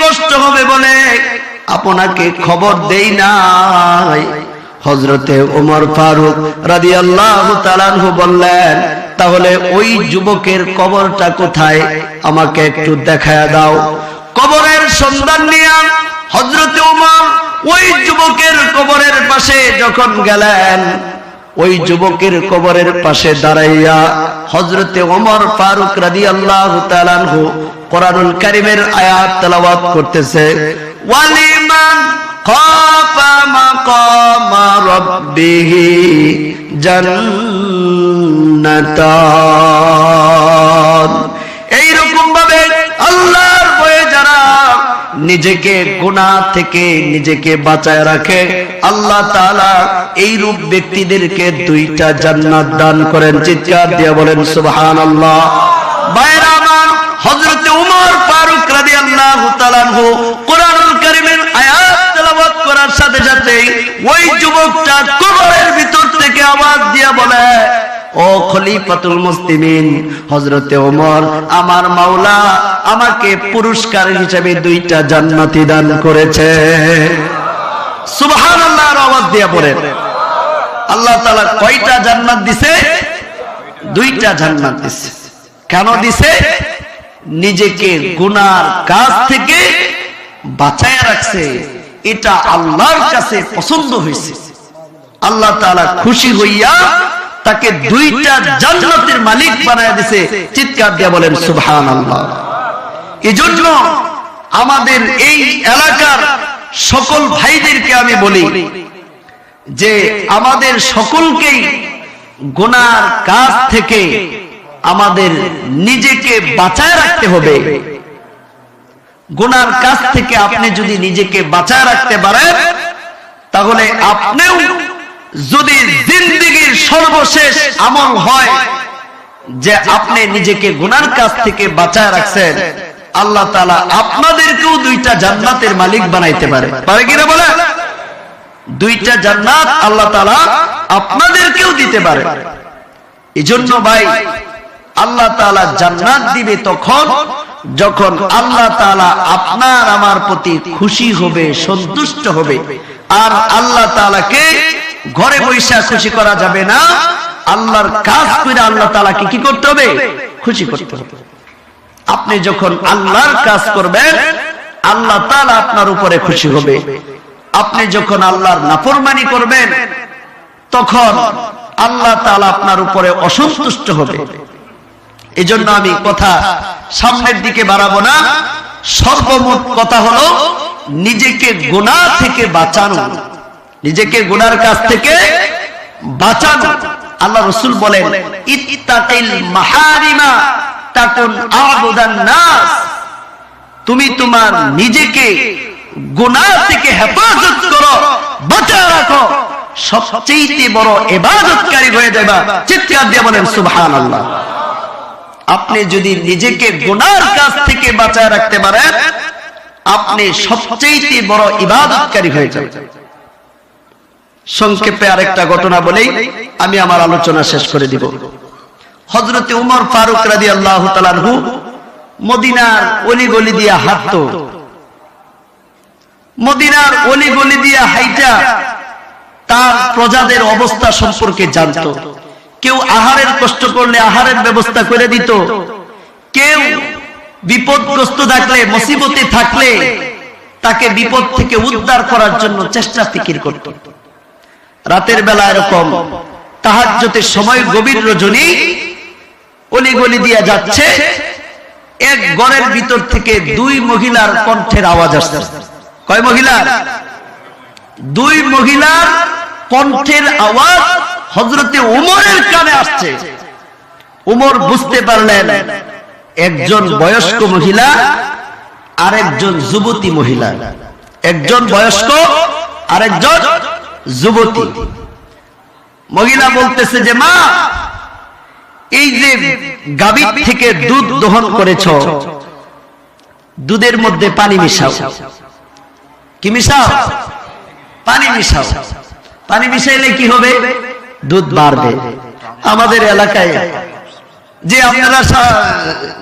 কষ্ট হবে বলে আপনাকে খবর দেই নাই। হজরতে ওমর ফারুক রাদি আল্লাহ বললেন, তাহলে ওই যুবকের কবরটা কোথায়? আমাকে একটু দেখায় দাও। কবরের সন্ধান নিয়ে হজরতে ওমর ওই যুবকের কবরের পাশে যখন গেলেন ওই যুবকের কবরের পাশে দাঁড়াইয়া হজরতে ওমর ফারুক রাজি আল্লাহ তালানহু কোরআনুল কারিমের আয়াত তালাবাদ করতেছে। ওয়ালিমান নিজেকে গুনাহ থেকে নিজেকে বাঁচায় রাখে। আল্লাহ তাআলা এই রূপ ব্যক্তিদেরকে দুইটা জান্নাত দান করেন। চিৎকার দিয়ে বলেন, সুবহানাল্লাহ। বাইরা আমার হযরতে উমর ফারুক রাদিয়াল্লাহু তাআলা কোরআনুল কারীমের আয়াত করার সাথে সাথে ওই যুবকটা কবরের ভিতর থেকে আওয়াজ দিয়ে বলে ও খলিফাতুল মুসলিমিন, হযরতে ওমর, আমার মাওলা আমাকে পুরস্কার হিসেবে দুইটা জান্নাতি দান করেছে। আওয়াজ পড়েন আল্লাহ কয়টা জান্নাত দুইটা জান্নাত কেন দিছে? নিজেকে গুনার কাজ থেকে বাঁচায় রাখছে। এটা আল্লাহর কাছে পছন্দ হয়েছে। আল্লাহ তাআলা খুশি হইয়া তাকে দুইটা জান্নাতের মালিক বানায় দিছে। চিৎকার দিয়ে বলেন, সুবহানাল্লাহ। এজন্য আমাদের এই এলাকার সকল ভাইদেরকে আমি বলি যে আমাদের সকলকেই গুনার কাজ থেকে আমাদের নিজেকে বাঁচায় রাখতে হবে। গুনার কাজ থেকে আপনি যদি নিজেকে বাঁচায় রাখতে পারেন, তাহলে আপনিও যদি জিন্দিগির সর্বশেষ আমল হয় যে আপনি নিজেকে গুনার কাছ থেকে বাঁচায় রাখছেন, আল্লাহ তালা আপনাদেরকেও দুইটা জান্নাতের মালিক বানাইতে পারে। পারে কিনা বলে? দুইটা জান্নাত আল্লাহ তালা আপনাদেরকেও দিতে পারে। এই জন্য ভাই, আল্লাহ তালা জান্নাত দিবে তখন যখন আল্লাহ তালা আপনার আমার প্রতি খুশি হবে, সন্তুষ্ট হবে। আর আল্লাহ তালাকে ঘরে বৈশা খুশি করা যাবে না। আল্লাহর কাজ করে আল্লাহ তালাকে কি করতে হবে? খুশি করতে হবে। আপনি যখন আল্লাহর কাজ করবেন, আল্লাহ তালা আপনার উপরে খুশি হবে। আপনি যখন আল্লাহর নাফরমানি করবেন, তখন আল্লাহ তালা আপনার উপরে অসন্তুষ্ট হবে। এজন্য আমি কথা সামনের দিকে বাড়াবো না। সর্বমোট কথা হলো, নিজেকে গোনা থেকে বাঁচানো। নিজেকে গুনার কাছ থেকে বাঁচানো। আল্লাহ রসুল বলেন তুমি তোমার নিজেকে থেকে হেফাজত করো, বাঁচায় রাখো। সবচেয়ে বড় ইবাদতকারী হয়ে যাবা। চিৎকার দিয়ে বলেন, সুবহানাল্লাহ। আপনি যদি নিজেকে গুনার কাছ থেকে বাঁচায় রাখতে পারেন, আপনি সবচেয়ে বড় ইবাদতকারী হয়ে যাবেন। সংক্ষেপে আরেকটা ঘটনা বলেই আমি আমার আলোচনা শেষ করে দিব। হজরতে উমর ফারুক রাদি আল্লাহ তালানহু মদিনার অলি গলি দিয়া হাঁটত। মদিনার অলি গলি দিয়া হাইটা তার প্রজাদের অবস্থা সম্পর্কে জানত। কেউ আহারের কষ্ট করলে আহারের ব্যবস্থা করে দিত। কেউ বিপদগ্রস্ত থাকলে, মুসিবতে থাকলে তাকে বিপদ থেকে উদ্ধার করার জন্য চেষ্টা ফিকির করত। রাতের বেলা এরকম তাহাজ্যতের সময় গভীর রজনী অলি গলি দিয়া যাচ্ছে। এক গড়ের ভিতর থেকে দুই মহিলার কণ্ঠের আওয়াজ আসছে। কয় মহিলার দুই মহিলার কণ্ঠের আওয়াজ হজরতে উমরের কানে আসছে। উমর বুঝতে পারলেন, একজন বয়স্ক মহিলা আর একজন যুবতী মহিলা। একজন বয়স্ক আর একজন যুবতী। মহিলা বলতেছে যে, মা, এই যে গাভীর থেকে দুধ দহন করেছ, দুধের মধ্যে পানি মিশাও। কি মিশাও? পানি মিশাও। পানি মিশাইলে কি হবে? দুধ বাড়বে। আমাদের এলাকায় যে আপনারা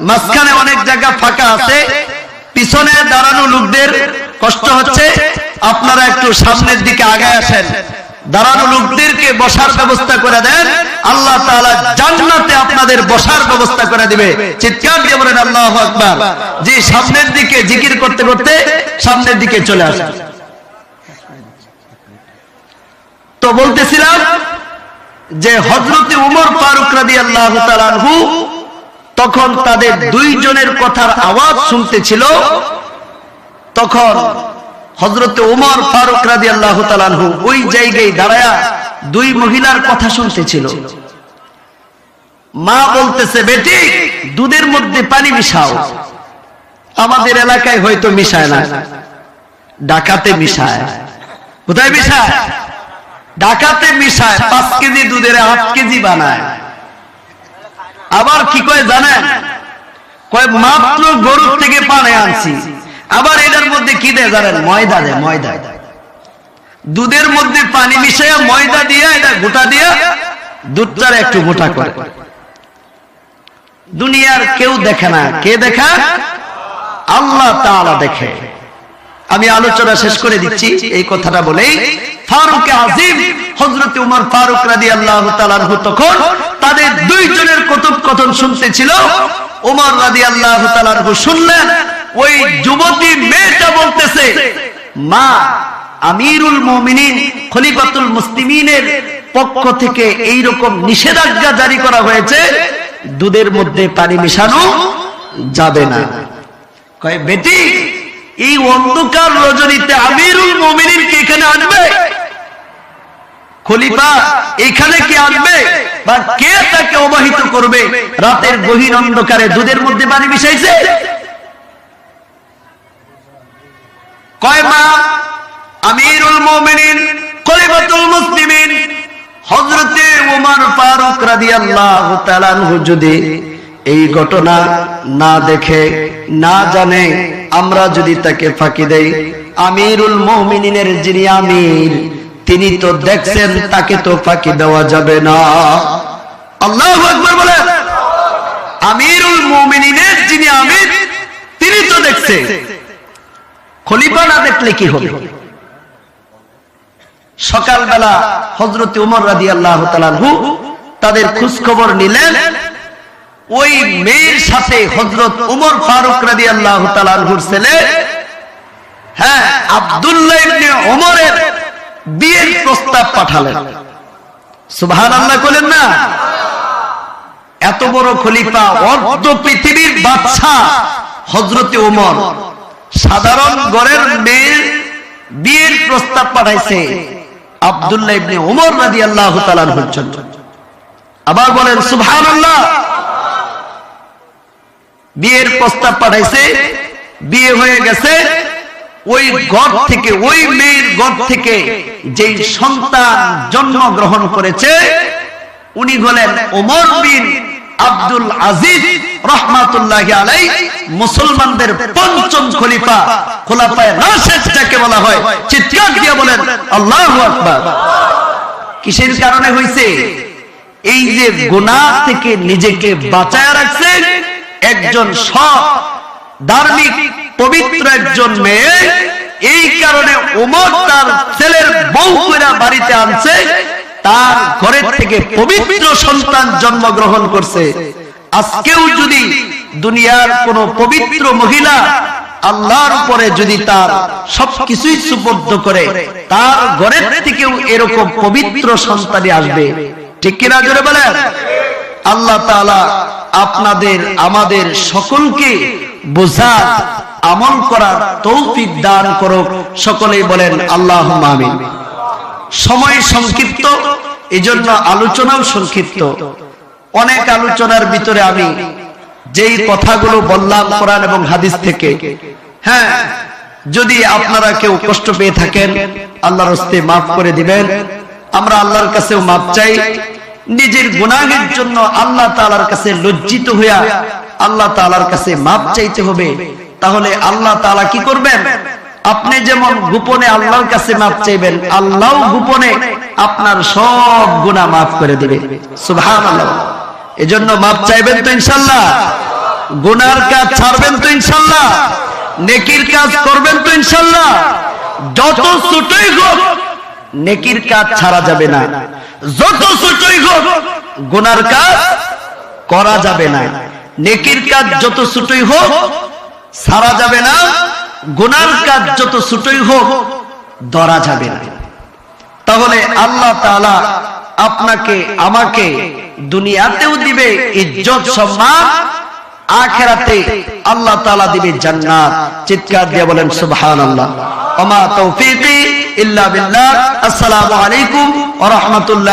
মাঝখানে অনেক জায়গা ফাঁকা আছে, পিছনে দাঁড়ানো লোকদের কষ্ট হচ্ছে। আপনারা একটু সামনের দিকে আগে আসেন। দাঁড়ানো লোকদেরকে বসার ব্যবস্থা করে দেন। আল্লাহ তাআলা জান্নাতে আপনাদের বসার ব্যবস্থা করে দিবে। চিৎকার দিয়ে বলেন, আল্লাহু আকবার। যে সামনের দিকে জিকির করতে করতে সামনের দিকে চলে আসেন। তো বলতেছিলাম যে হজরতে উমর ফারুক রাদি আল্লাহ তখন তাদের দুইজনের কথার আওয়াজ শুনতেছিল তখন হজরতে উমর ফারুক রাদি আল্লাহ তালানহু ওই জায়গায় দাঁড়ায়া দুই মহিলার কথা শুনতেছিল। মা বলতেছে, বেটি, দুধের মধ্যে পানি মিশাও। আমাদের এলাকায় হয়তো মিশায় না। ডাকাতে মিশায়। কোথায় মিশায়? ডাকাতে মিশায়, পাঁচ কেজি দুধের আট কেজি বানায়। আবার কি কয় জানেন? কয়, মাত্র গরুর থেকে পানে আনছি। আবার এটার মধ্যে কি দেয় জানেন? ময়দা দেয়, ময়দা। দুধের মধ্যে পানি মিশাইয়া ময়দা দিয়ে, এটা গোটা দিয়া দুধটার একটু মোটা করে। দুনিয়ার কেউ দেখে না। কে দেখা? আল্লাহ তাআলা দেখে। আমি আলোচনা শেষ করে দিচ্ছি, এই কথাটা বলেই। ফারুক আজিম হজরত উমর ফারুক রাদি আল্লাহ তখন তাদের দুইজনের কথোপকথন শুনতেছিল। উমর রাদি আল্লাহ শুনলেন ওই যুবতী মেয়েটা বলতেছে, মা, আমিরুল মুমিনিন খলিফাতুল মুসলিমিনের পক্ষ থেকে এই রকম নিষেধাজ্ঞা জারি করা হয়েছে, দুধের মধ্যে পানি মিশানো যাবে না। কয়, বেটি, এই অন্ধকার রজনীতে আমিরুল মুমিনিনকে এখানে আনবে? খলিফা এখানে কি আনবে? বা কে তাকে অবাহিত করবে? রাতের গহীন অন্ধকারে দুধের মধ্যে পানি মিশাইছে? কয় মা? আমিরুল মুমিনিন খলিফাতুল মুসলিমিন, হযরতে ওমর ফারুক রাদিয়াল্লাহু তাআলা যদি এই ঘটনা না দেখে, না জানে, আমরা যদি তাকে ফাঁকি দেই, আমিরুল মুমিনিনের যিনি আমির, তিনি তো দেখছেন, তাকে তো ফাঁকি দেওয়া যাবে না। আল্লাহু আকবার বলেন। আমিরুল মুমিনিনের যিনি আমির, তিনি তো দেখছে। খলিফা না দেখলে কি হবে? সকালবেলা হজরত উমর রাদি আল্লাহ তাদের খোঁজ খবর নিলেন। ওই মেয়ের সাথে হজরত উমর ফারুক রাদি আল্লাহ তালানহুর ছেলে হ্যাঁ আবদুল্লাহ ওমরের বিয়ের প্রস্তাব পাঠালেন। সুবহান আল্লাহ বলেন না। এত বড় খলিফা অর্ধ পৃথিবীর বাদশা হজরতে ওমর সাধারণ গড়ের মেয়ের বিয়ের প্রস্তাব পাঠাইছে ইবনে ওমর জন্য। আবার বলেন বিয়ের প্রস্তাব পাঠাইছে, বিয়ে হয়ে গেছে, ওই ঘর থেকে, ওই মেয়ের ঘর থেকে যে সন্তান জন্ম গ্রহণ করেছে, উনি হলেন ওমর বিন আব্দুল আজিজ রহমাতুল্লাহ আলাই মুসলমানদের পঞ্চম খলিফা খোলাফায় রাশেদ যাকে বলা হয়, চিৎকার দিয়ে বলেন, আল্লাহু কিসের কারণে হইছে? এই যে গুনাহ থেকে নিজেকে বাঁচায় রাখছে, একজন সৎ, ধার্মিক, পবিত্র একজন মেয়ে, এই কারণে ওমর তার ছেলের বউ কইরা বাড়িতে আনছে, তার ঘরের থেকে পবিত্র সন্তান জন্মগ্রহণ করছে। আজকেও যদি দুনিয়ার কোন পবিত্র মহিলা আল্লাহর উপরে যদি তার সবকিছুই সুবদ্ধ করে, তার ঘরের থেকেও এরকম পবিত্র সন্তানই আসবে। ঠিক কিনা জোরে বলেন? আল্লাহ তাআলা আপনাদের, আমাদের সকলকে বোঝার, আমল করার তৌফিক দান করুক। সকলেই বলেন আল্লাহ সময় সংক্ষিপ্ত, এজন্য আলোচনাও সংক্ষিপ্ত। অনেক আলোচনার ভিতরে আমি যেই কথাগুলো বললাম কোরআন এবং হাদিস থেকে হ্যাঁ যদি আপনারা কেউ কষ্ট পেয়ে থাকেন, আল্লাহর হস্তে মাফ করে দিবেন। আমরা আল্লাহর কাছেও মাফ চাই। নিজের গুনাহের জন্য আল্লাহ তাআলার কাছে লজ্জিত হইয়া আল্লাহ তাআলার কাছে মাফ চাইতে হবে। তাহলে আল্লাহ তাআলা কি করবেন? আপনি যেমন গোপনে আল্লাহর কাছে মাপ চাইবেন আল্লাহ গোপনে আপনার সব গুনাহ মাফ করে দিবে। সুবহানাল্লাহ। এজন্য মাপ চাইবেন তো ইনশাল্লাহ। গুনার কাজ ছাড়বেন তো ইনশাআল্লাহ নেকির কাজ করবেন তো ইনশাল্লাহ। যত ছোটই হোক, নেকির কাজ ছাড়া যাবে না। যত ছোটই হোক, গুনার কাজ করা যাবে না। নেকির কাজ যত ছোটই হোক ছাড়া যাবে না। গুনার কাজ যত ছোটই হোক, ধরা যাবে না। তাহলে আল্লাহ তাআলা আপনাকে, আমাকে দুনিয়াতেও দিবে ইজ্জত, সম্মান, আখেরাতে আল্লাহ তাআলা দিবে জান্নাত। চিৎকার দিয়ে বলেন, সুবহানাল্লাহ। ওমা তৌফিকি ইল্লা বিল্লাহ। আসসালামু আলাইকুম ওয়া রাহমাতুল্লাহ।